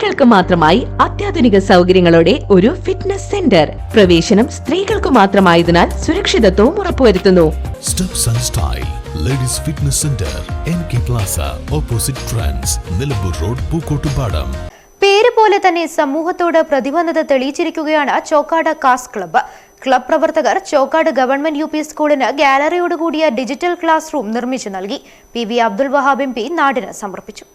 സ്ത്രീകൾക്ക് മാത്രമായി അത്യാധുനിക സൗകര്യങ്ങളോടെ ഒരു ഫിറ്റ്നസ് സെന്റർ പ്രവേശനം സ്ത്രീകൾക്ക് മാത്രമായതിനാൽ സുരക്ഷിതത്വവും ഉറപ്പുവരുത്തുന്നു. Ladies fitness centre N K plaza opposite trans Nilambur road Pookkottupadam പേര് പോലെ തന്നെ സമൂഹത്തോട് പ്രതിബദ്ധത തെളിയിച്ചിരിക്കുകയാണ് ചോക്കാട് കാസ് ക്ലബ്ബ്. ക്ലബ് പ്രവർത്തകർ ചോക്കാട് ഗവൺമെന്റ് യു പി സ്കൂളിന് ഗാലറിയോടുകൂടിയ ഡിജിറ്റൽ ക്ലാസ് റൂം നിർമ്മിച്ചു നൽകി. P V Abdul Wahab M P നാടിന് സമർപ്പിച്ചു.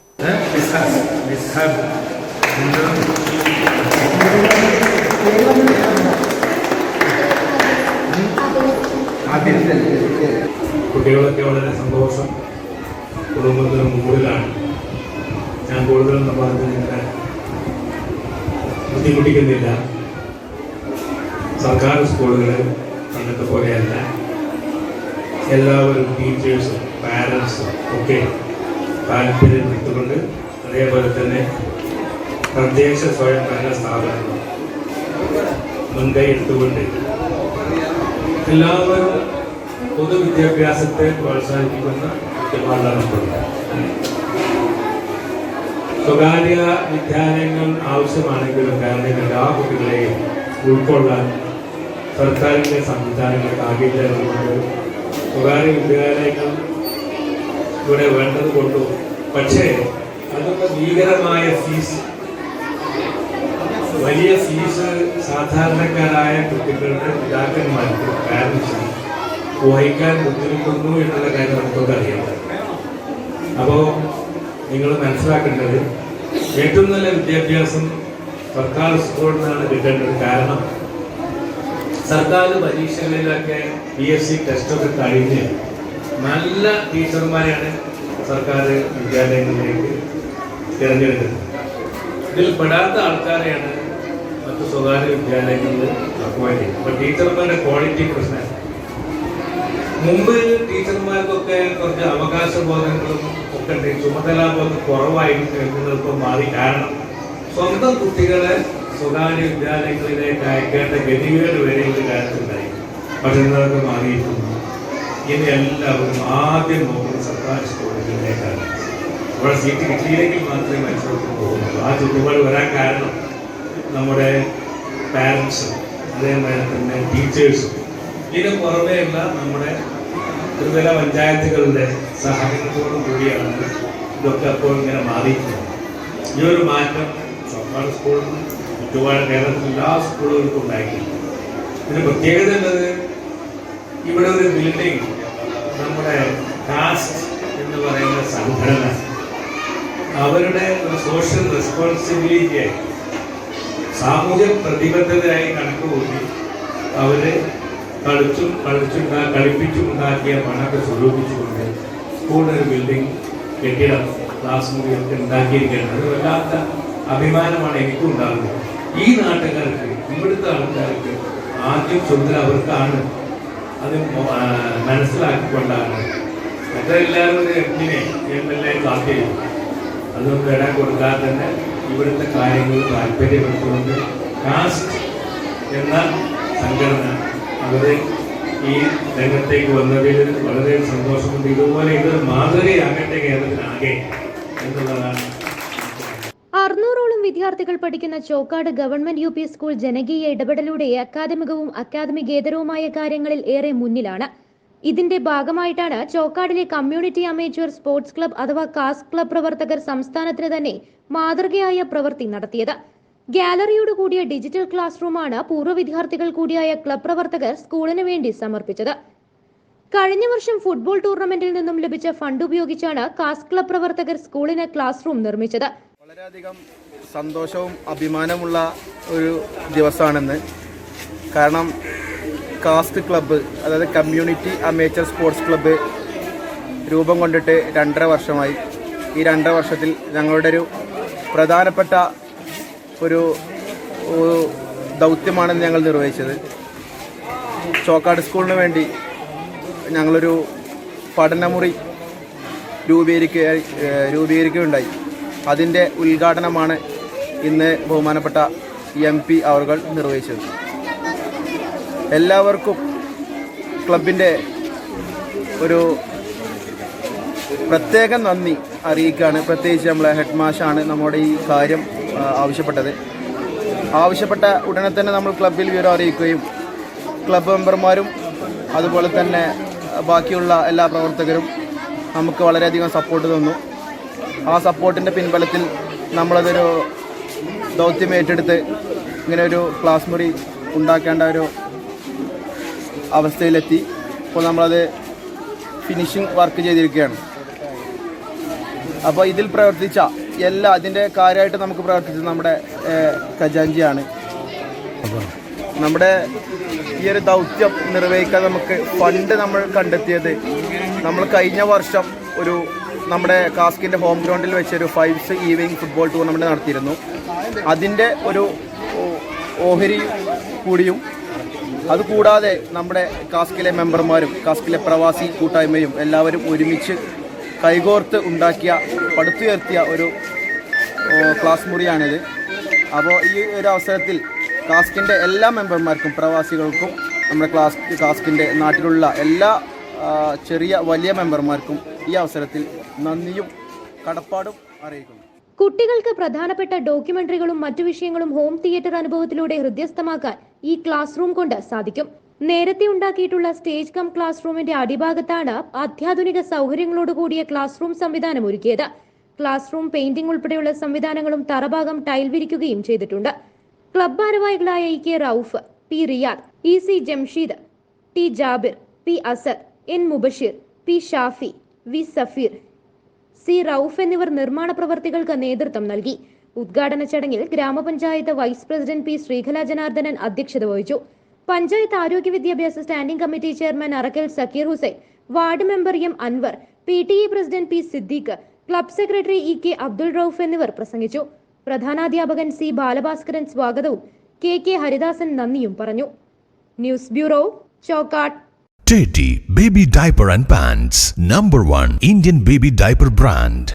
കുട്ടികളൊക്കെ വളരെ സന്തോഷം. കുടുംബത്തിന് കൂടുതലാണ് ഞാൻ കൂടുതലൊന്നും പറഞ്ഞ് നിങ്ങളെ ബുദ്ധിമുട്ടിക്കുന്നില്ല. സർക്കാർ സ്കൂളുകൾ പണ്ടത്തെ പോലെയല്ല. എല്ലാവരും ടീച്ചേഴ്സും പാരൻസും ഒക്കെ താല്പര്യം എടുത്തുകൊണ്ട് അതേപോലെ തന്നെ തദ്ദേശ സ്വയംഭരണ സ്ഥാപനങ്ങൾ മുൻകൈ എടുത്തുകൊണ്ട് എല്ലാവരും പൊതുവിദ്യാഭ്യാസത്തെ പ്രോത്സാഹിപ്പിക്കുന്ന കൃത്യമാർഗങ്ങളുണ്ട് സ്വകാര്യ വിദ്യാലയങ്ങൾ ആവശ്യമാണെങ്കിലും കാരണം എല്ലാ കുട്ടികളെയും ഉൾക്കൊള്ളാൻ സർക്കാരിന്റെ സംവിധാനങ്ങൾക്കാകില്ല എന്നുള്ളത് സ്വകാര്യ വിദ്യാലയങ്ങൾ ഇവിടെ വേണ്ടത് കൊണ്ടു പക്ഷേ അതൊക്കെ ഭീകരമായ ഫീസ് വലിയ ഫീസ് സാധാരണക്കാരായ കുട്ടികളുടെ പിതാക്കന്മാർക്ക് പാരൻസിന് വഹിക്കാൻ ബുദ്ധിമുട്ടുന്നു എന്നുള്ള കാര്യം നമുക്കൊക്കെ അറിയാം. അപ്പോൾ നിങ്ങൾ മനസ്സിലാക്കേണ്ടത് ഏറ്റവും നല്ല വിദ്യാഭ്യാസം സർക്കാർ സ്കൂളിൽ നിന്നാണ് കിട്ടേണ്ടത് കാരണം സർക്കാർ പരീക്ഷകളിലൊക്കെ പി എസ് സി ടെസ്റ്റൊക്കെ കഴിഞ്ഞ് നല്ല ടീച്ചർമാരെയാണ് സർക്കാർ വിദ്യാലയങ്ങളിലേക്ക് തിരഞ്ഞെടുക്കുന്നത്. ഇതിൽ പെടാത്ത ആൾക്കാരെയാണ് മറ്റ് സ്വകാര്യ വിദ്യാലയങ്ങളിൽ അപ്പോയിന്റ് ചെയ്യുന്നത്. അപ്പൊ ടീച്ചർമാരുടെ ക്വാളിറ്റി പ്രശ്നമാണ്. മുമ്പ് ടീച്ചർമാർക്കൊക്കെ കുറച്ച് അവകാശബോധങ്ങളും ഒക്കെ ഉണ്ട്. ചുമതലാബോധം കുറവായിട്ട് ഇപ്പോൾ മാറി കാരണം സ്വന്തം കുട്ടികളെ സ്വകാര്യ വിദ്യാലയങ്ങളിലേക്ക് അയക്കേണ്ട ഗതികേട് വരെ ഒരു കാലത്തുണ്ടായി. ഇന്നതൊക്കെ മാറിയിട്ടുണ്ട്. ഇനി എല്ലാവരും ആദ്യം നോക്കുന്ന സർക്കാർ സ്കൂളുകളിലേക്കാണ്. അവിടെ സീറ്റ് കിട്ടിയില്ലെങ്കിൽ മാത്രമേ മത്സരത്തിൽ പോകുന്നുള്ളൂ. ആ ചുറ്റുപാട് വരാൻ കാരണം നമ്മുടെ പാരൻസും അതേപോലെ തന്നെ ടീച്ചേഴ്സും ഇതിന് പുറമെയുള്ള നമ്മുടെ ത്രിതല പഞ്ചായത്തുകളുടെ സഹകരണത്തോടും കൂടിയാണ് ഇതൊക്കെ അപ്പോൾ ഇങ്ങനെ മാറിയിട്ടുള്ളത് ഈ ഒരു മാറ്റം സർക്കാർ സ്കൂളിൽ ചുറ്റുപാട് കേരളത്തിൽ എല്ലാ സ്കൂളുകൾക്കും ഉണ്ടായിട്ടുണ്ട്. ഇതിന് പ്രത്യേകത ഉള്ളത് ഇവിടെ ഒരു ബിൽഡിംഗ് നമ്മുടെ കാസ്റ്റ് എന്ന് പറയുന്ന സംഘടന അവരുടെ ഒരു സോഷ്യൽ റെസ്പോൺസിബിലിറ്റി സാമൂഹ്യ പ്രതിബദ്ധതയായി കണക്കുകൂട്ടി അവരെ കളിച്ചും കളിച്ചുണ്ടാ കളിപ്പിച്ചും ഉണ്ടാക്കിയ പണമൊക്കെ സ്വരൂപിച്ചുകൊണ്ട് സ്കൂളിൽ ബിൽഡിംഗ് കെട്ടിടം ക്ലാസ് മുറിയൊക്കെ ഉണ്ടാക്കിയിരിക്കുന്നത് അത് വല്ലാത്ത അഭിമാനമാണ് എനിക്കും ഉണ്ടാകുന്നത് ഈ നാട്ടുകാർക്ക് ഇവിടുത്തെ ആൾക്കാർക്ക് ആദ്യം ചുമതല അവർക്കാണ്. അത് മനസ്സിലാക്കിക്കൊണ്ടാണ്. മറ്റെല്ലാവരും എല്ലാവരും എമ്മിനെ എം എൽ എ കാത്തിരിക്കും അതൊന്നും ഇടാൻ കൊടുക്കാതെ തന്നെ ഇവിടുത്തെ കാര്യങ്ങൾ താല്പര്യപ്പെടുത്തുകൊണ്ട് കാസ്റ്റ് എന്ന സംഘടന അവരെ ഈ രംഗത്തേക്ക് വന്നതിൽ വളരെ സന്തോഷമുണ്ട്. ഇതുപോലെ ഇതൊരു മാതൃകയാകട്ടെ കേരളത്തിനാകെ എന്നുള്ളതാണ് അറുന്നൂറോളം വിദ്യാർത്ഥികൾ പഠിക്കുന്ന Chokkad government U P school ജനകീയ ഇടപെടലൂടെ അക്കാദമികവും അക്കാദമികേതരവുമായ കാര്യങ്ങളിൽ ഏറെ മുന്നിലാണ്. ഇതിന്റെ ഭാഗമായിട്ടാണ് ചോക്കാടിലെ കമ്മ്യൂണിറ്റി അമേച്വർ സ്പോർട്സ് ക്ലബ് അഥവാ കാസ് ക്ലബ് പ്രവർത്തകർ സംസ്ഥാനത്തിന് തന്നെ മാതൃകയായ പ്രവൃത്തി നടത്തിയത്. ഗാലറിയോട് കൂടിയ ഡിജിറ്റൽ ക്ലാസ് റൂമാണ് പൂർവ വിദ്യാർത്ഥികൾ കൂടിയായ ക്ലബ് പ്രവർത്തകർ സ്കൂളിന് വേണ്ടി സമർപ്പിച്ചത്. കഴിഞ്ഞ വർഷം ഫുട്ബോൾ ടൂർണമെന്റിൽ നിന്നും ലഭിച്ച ഫണ്ട് ഉപയോഗിച്ചാണ് കാസ് ക്ലബ് പ്രവർത്തകർ സ്കൂളിന് ക്ലാസ് റൂം നിർമ്മിച്ചത്. വളരെയധികം സന്തോഷവും അഭിമാനമുള്ള ഒരു ദിവസമാണെന്ന്. കാരണം കാസ്റ്റ് ക്ലബ്ബ് അതായത് കമ്മ്യൂണിറ്റി അമേച്ചർ സ്പോർട്സ് ക്ലബ്ബ് രൂപം കൊണ്ടിട്ട് രണ്ടര വർഷമായി. ഈ രണ്ടര വർഷത്തിൽ ഞങ്ങളുടെ ഒരു പ്രധാനപ്പെട്ട ഒരു ദൗത്യമാണ് ഞങ്ങൾ നിർവഹിച്ചത്. ചോക്കാട് സ്കൂളിന് വേണ്ടി ഞങ്ങളൊരു പഠനമുറി രൂപീകരിക്കുക രൂപീകരിക്കുകയുണ്ടായി. അതിന്റെ ഉദ്ഘാടനമാണ് ഇന്ന് ബഹുമാനപ്പെട്ട എം പി അവർ നിർവഹിച്ചത്. എല്ലാവർക്കും ക്ലബിന്റെ ഒരു പ്രത്യേക നന്ദി അറിയിക്കുകയാണ്. പ്രത്യേകിച്ച് നമ്മളെ ഹെഡ് മാഷാണ് നമ്മുടെ ഈ കാര്യം ആവശ്യപ്പെട്ടത്. ആവശ്യപ്പെട്ട ഉടനെ തന്നെ നമ്മൾ ക്ലബിൽ വിവരം അറിയിക്കുകയും ക്ലബ് മെമ്പർമാരും അതുപോലെ തന്നെ ബാക്കിയുള്ള എല്ലാ പ്രവർത്തകരും നമുക്ക് വളരെയധികം സപ്പോർട്ട് തന്നു. ആ സപ്പോർട്ടിന്റെ പിൻബലത്തിൽ നമ്മളതൊരു ദൗത്യം ഏറ്റെടുത്ത് ഇങ്ങനെ ഒരു ക്ലാസ് മുറി ഉണ്ടാക്കേണ്ട ഒരു അവസ്ഥയിലെത്തി. ഇപ്പോൾ നമ്മളത് ഫിനിഷിംഗ് വർക്ക് ചെയ്തിരിക്കുകയാണ്. അപ്പോൾ ഇതിൽ പ്രവർത്തിച്ച എല്ലാ അതിന്റെ കാര്യമായിട്ട് നമുക്ക് പ്രവർത്തിച്ചത് നമ്മുടെ ഖജാൻജിയാണ്. നമ്മുടെ ഈ ഒരു ദൗത്യം നിർവഹിക്കാൻ നമുക്ക് ഫണ്ട് നമ്മൾ കണ്ടെത്തിയത് നമ്മൾ കഴിഞ്ഞ വർഷം ഒരു നമ്മുടെ കാസ്കിന്റെ ഹോം ഗ്രൗണ്ടിൽ വെച്ചൊരു ഫൈവ്സ് ഈവനിങ് ഫുട്ബോൾ ടൂർണമെന്റ് നടത്തിയിരുന്നു. അതിന്റെ ഒരു ഓഹരി കൂടിയും അതുകൂടാതെ നമ്മുടെ കാസ്കിലെ മെമ്പർമാരും കാസ്കിലെ പ്രവാസി കൂട്ടായ്മയും എല്ലാവരും ഒരുമിച്ച് കൈകോർത്ത് ഉണ്ടാക്കിയ പടുത്തുയർത്തിയ ഒരു ക്ലാസ് മുറിയാണിത്. അപ്പോൾ ഈ ഒരു അവസരത്തിൽ കാസ്കിന്റെ എല്ലാ മെമ്പർമാർക്കും പ്രവാസികൾക്കും നമ്മുടെ ക്ലാസ് കാസ്കിന്റെ നാട്ടിലുള്ള എല്ലാ ചെറിയ വലിയ മെമ്പർമാർക്കും ഈ അവസരത്തിൽ നന്ദിയും കടപ്പാടും അറിയിക്കുന്നു. കുട്ടികൾക്ക് പ്രധാനപ്പെട്ട ഡോക്യുമെന്ററികളും മറ്റു വിഷയങ്ങളും ഹോം തിയേറ്റർ അനുഭവത്തിലൂടെ ഹൃദ്യസ്ഥമാക്കാൻ ഈ ക്ലാസ് റൂം കൊണ്ട് സാധിക്കും. നേരത്തെ ഉണ്ടാക്കിയിട്ടുള്ള സ്റ്റേജ് കം ക്ലാസ് റൂമിന്റെ അടിഭാഗത്താണ് അത്യാധുനിക സൗകര്യങ്ങളോട് കൂടിയ ക്ലാസ് റൂം സംവിധാനം ഒരുക്കിയത്. ക്ലാസ് റൂം പെയിന്റിംഗ് ഉൾപ്പെടെയുള്ള സംവിധാനങ്ങളും തറഭാഗം ടൈൽ വിരിക്കുകയും ചെയ്തിട്ടുണ്ട്. ക്ലബ് ഭാരവാഹികളായ E K Rauf P Riyad E C Jamsheed T Jabir P Asar N Mubasheer P Shafi V Safeer C Rauf എന്നിവർ നിർമ്മാണ പ്രവർത്തികൾക്ക് നേതൃത്വം നൽകി. ഉദ്ഘാടന ചടങ്ങിൽ ഗ്രാമപഞ്ചായത്ത് vice president P Sreekala Janardhanan അധ്യക്ഷത വഹിച്ചു. പഞ്ചായത്ത് ആരോഗ്യ വിദ്യാഭ്യാസ standing committee chairman Arakkal Sakeer Hussain ward member M Anwar P T A president P Siddique club secretary E K Abdul Rauf എന്നിവർ പ്രസംഗിച്ചു. പ്രധാനാധ്യാപകൻ സി ബാലഭാസ്കരൻ സ്വാഗതവും കെ കെ ഹരിദാസൻ നന്ദിയും പറഞ്ഞു. News bureau Chokkad Teddy Baby Diaper and Pants, number 1 Indian baby diaper brand.